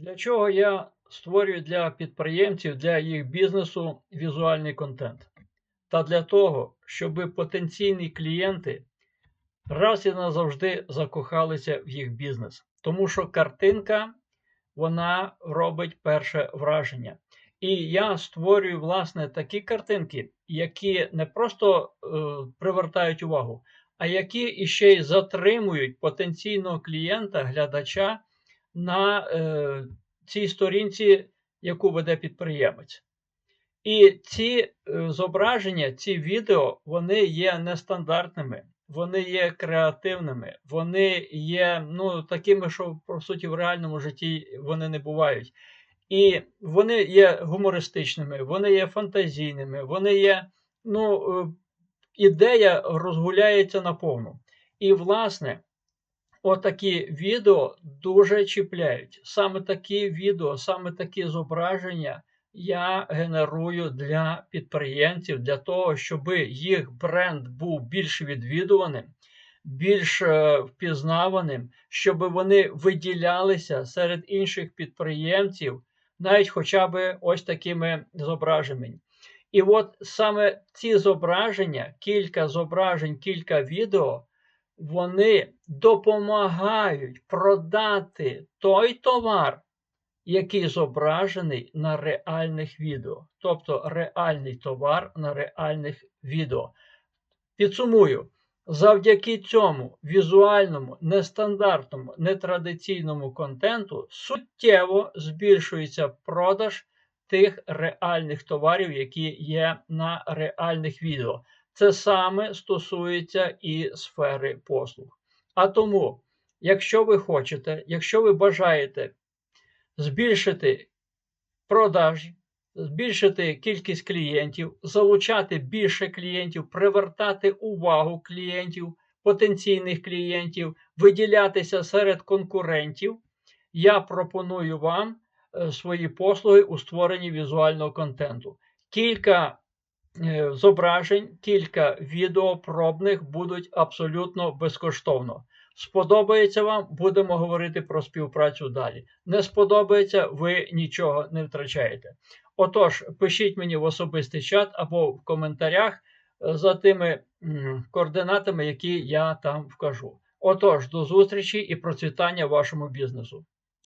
Для чого я створюю для підприємців, для їх бізнесу візуальний контент? Та для того, щоб потенційні клієнти раз і назавжди закохалися в їх бізнес. Тому що картинка вона робить перше враження. І я створюю, власне, такі картинки, які не просто е, привертають увагу, а які іще й затримують потенційного клієнта, глядача на е, цій сторінці, яку веде підприємець. І ці е, зображення, ці відео, вони є нестандартними, вони є креативними, вони є ну, такими, що по суті в реальному житті вони не бувають. І вони є гумористичними, вони є фантазійними, вони є, ну, е, ідея розгуляється наповну. І, власне, отакі відео дуже чіпляють. Саме такі відео, саме такі зображення я генерую для підприємців, для того, щоб їх бренд був більш відвідуваним, більш е, впізнаваним, щоб вони виділялися серед інших підприємців, навіть хоча б ось такими зображеннями. І от саме ці зображення, кілька зображень, кілька відео, вони допомагають продати той товар, який зображений на реальних відео. Тобто реальний товар на реальних відео. Підсумую, завдяки цьому візуальному, нестандартному, нетрадиційному контенту суттєво збільшується продаж тих реальних товарів, які є на реальних відео. Це саме стосується і сфери послуг. А тому, якщо ви хочете, якщо ви бажаєте збільшити продажі, збільшити кількість клієнтів, залучати більше клієнтів, привертати увагу клієнтів, потенційних клієнтів, виділятися серед конкурентів, я пропоную вам е, свої послуги у створенні візуального контенту. Кілька зображень, кілька відео пробних будуть абсолютно безкоштовно. Сподобається вам, будемо говорити про співпрацю далі. Не сподобається, ви нічого не втрачаєте. Отож, пишіть мені в особистий чат або в коментарях е, за тими координатами, які я там вкажу. Отож, до зустрічі і процвітання вашому бізнесу.